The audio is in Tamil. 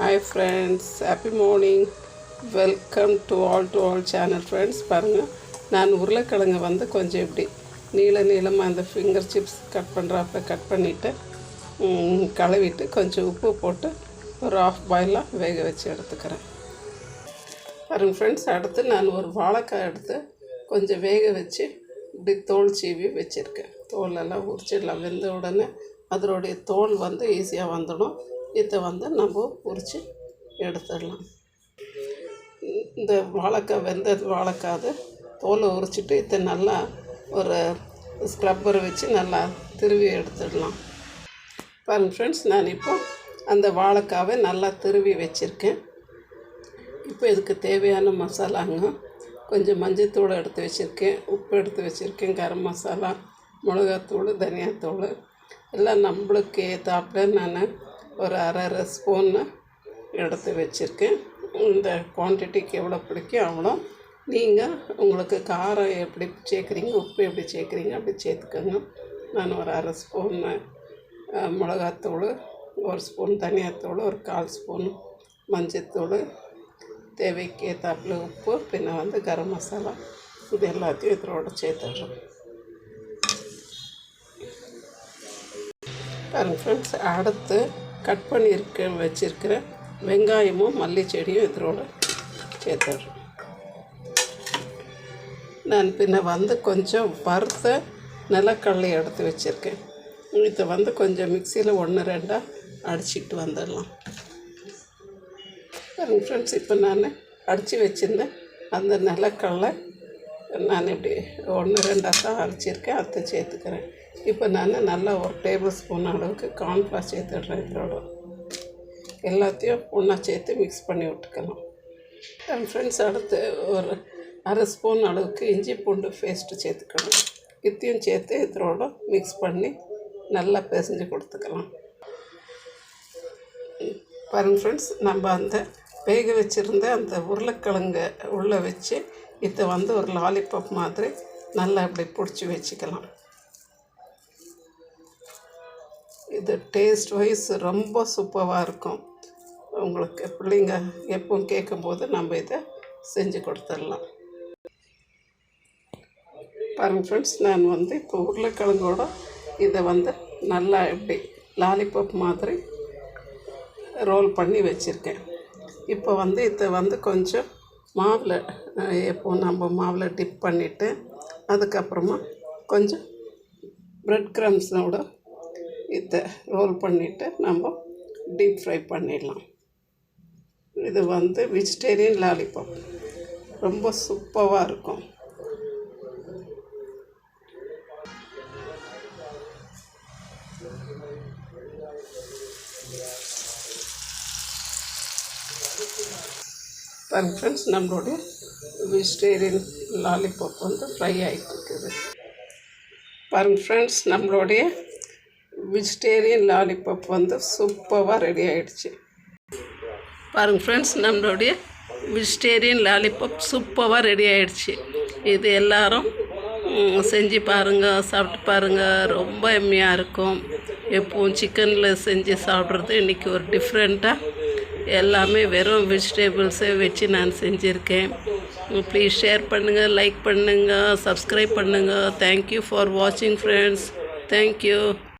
Hi friends happy morning welcome to all to all channel friends பாருங்கள் நான் உருளைக்கிழங்கு வந்து கொஞ்சம் இப்படி நீள நீளமாக அந்த ஃபிங்கர் சிப்ஸ் கட் பண்ணுறப்ப கட் பண்ணிவிட்டு கழுவிட்டு கொஞ்சம் உப்பு போட்டு ஒரு ஆஃப் பாயிலாக வேக வச்சு எடுத்துக்கிறேன். பாருங்கள் ஃப்ரெண்ட்ஸ் அடுத்து நான் ஒரு வாழைக்காய் எடுத்து கொஞ்சம் வேக வச்சு இப்படி தோல் சீவி வச்சுருக்கேன். தோலெல்லாம் உரிச்சிடலாம் வெந்த உடனே அதனுடைய தோல் வந்து ஈஸியாக வந்துடும். இதை வந்து நம்ம உரித்து எடுத்துடலாம். இந்த வாழைக்காய் வெந்த வாழைக்காய் அது தோலை உரிச்சிட்டு இதை நல்லா ஒரு ஸ்க்ரப்பர் வச்சு நல்லா திருவி எடுத்துடலாம். பாருங்கள் ஃப்ரெண்ட்ஸ் நான் இப்போ அந்த வாழைக்காவை நல்லா திருவி வச்சுருக்கேன். இப்போ இதுக்கு தேவையான மசாலாங்க கொஞ்சம் மஞ்சத்தூள் எடுத்து வச்சுருக்கேன். உப்பு எடுத்து வச்சுருக்கேன். கரம் மசாலா மிளகாத்தூள் தனியாத்தூள் எல்லாம் நம்மளுக்கு ஏற்றாப்புல நான் ஒரு அரை அரை ஸ்பூன்னு எடுத்து வச்சுருக்கேன். இந்த குவான்டிட்டிக்கு எவ்வளோ பிடிக்கும் அவ்வளோ நீங்கள் உங்களுக்கு காரம் எப்படி சேர்க்குறீங்க உப்பு எப்படி சேர்க்குறீங்க அப்படி சேர்த்துக்கோங்க. நான் ஒரு அரை ஸ்பூன்னு மிளகாத்தூள் ஒரு ஸ்பூன் தனியாத்தூள் ஒரு கால் ஸ்பூன் மஞ்சத்தூள் தேவைக்கு ஏற்றாப்புல உப்பு பின்ன வந்து கரம் மசாலா. இது எல்லாத்தையும் இதோட சேர்த்துடுறோம். பாருங்க ஃப்ரெண்ட்ஸ் அடுத்து கட் பண்ணியிருக்க வச்சுருக்கிற வெங்காயமும் மல்லி செடியும் இதோடு சேர்த்துடுறோம் நான் பின்ன வந்து கொஞ்சம் வறுத்த நிலக்கடலை எடுத்து வச்சுருக்கேன். இதை வந்து கொஞ்சம் மிக்சியில் ஒன்று ரெண்டாக அடிச்சிட்டு வந்துடலாம். பாருங்க ஃப்ரெண்ட்ஸ் இப்போ நான் அடித்து வச்சுருந்தேன் அந்த நிலக்கடலை நான் இப்படி ஒன்று ரெண்டாக தான் அரைச்சிருக்கேன் அதை சேர்த்துக்கிறேன். இப்போ நான் நல்லா ஒரு டேபிள் ஸ்பூன் அளவுக்கு கார்ன்ஃப்ளார் சேர்த்துடுறேன் இதோட. எல்லாத்தையும் ஒன்றா சேர்த்து மிக்ஸ் பண்ணி விட்டுக்கலாம். என் ஃப்ரெண்ட்ஸ் அடுத்து ஒரு அரை ஸ்பூன் அளவுக்கு இஞ்சி பூண்டு பேஸ்ட்டு சேர்த்துக்கணும். இத்தையும் சேர்த்து இதோட மிக்ஸ் பண்ணி நல்லா பிசைஞ்சு கொடுத்துக்கலாம். பாருங்கள் ஃப்ரெண்ட்ஸ் நம்ம அந்த வேக வச்சுருந்த அந்த உருளைக்கிழங்க உள்ளே வச்சு இதை வந்து ஒரு லாலிபாப் மாதிரி நல்லா இப்படி பிடிச்சி வச்சுக்கலாம். இது டேஸ்ட் வைஸ் ரொம்ப சூப்பராக இருக்கும். உங்களுக்கு பிள்ளைங்க எப்பவும் கேட்கும்போது நம்ம இதை செஞ்சு கொடுத்துடலாம். பாருங்கள் ஃப்ரெண்ட்ஸ் நான் வந்து இப்போ உருளைக்கிழங்கோட இதை வந்து நல்லா இப்படி லாலிபாப் மாதிரி ரோல் பண்ணி வச்சுருக்கேன். இப்போ வந்து இதை வந்து கொஞ்சம் மாவில் எப்போ நம்ம மாவில் டிப் பண்ணிவிட்டு அதுக்கப்புறமா கொஞ்சம் ப்ரெட் க்ரம்ஸோட இதை ரோல் பண்ணிவிட்டு நம்ம டீப் ஃப்ரை பண்ணிடலாம். இது வந்து வெஜிடேரியன் லாலிபாப் ரொம்ப சூப்பராக இருக்கும். பாருங்க ஃப்ரெண்ட்ஸ் நம்மளுடைய வெஜிடேரியன் லாலிபாப் வந்து ஃப்ரை ஆகிட்டு இருக்குது பாருங்க ஃப்ரெண்ட்ஸ் நம்மளுடைய வெஜிடேரியன் லாலிபாப் வந்து சூப்பராக ரெடி ஆகிடுச்சு பாருங்கள் ஃப்ரெண்ட்ஸ் நம்மளுடைய வெஜிடேரியன் லாலிபாப் சூப்பராக ரெடி ஆகிடுச்சு இது எல்லாரும் செஞ்சு பாருங்கள் சாப்பிட்டு பாருங்கள் ரொம்ப எம்மையாக இருக்கும். எப்பவும் சிக்கனில் செஞ்சு சாப்பிட்றது இன்றைக்கி ஒரு டிஃப்ரெண்ட்டாக எல்லாமே வெறும் வெஜிடேபிள்ஸே வச்சு நான் செஞ்சுருக்கேன். ப்ளீஸ் ஷேர் பண்ணுங்கள் லைக் பண்ணுங்கள் சப்ஸ்கிரைப் பண்ணுங்கள் தேங்க்யூ ஃபார் வாட்சிங் ஃப்ரெண்ட்ஸ் தேங்க்யூ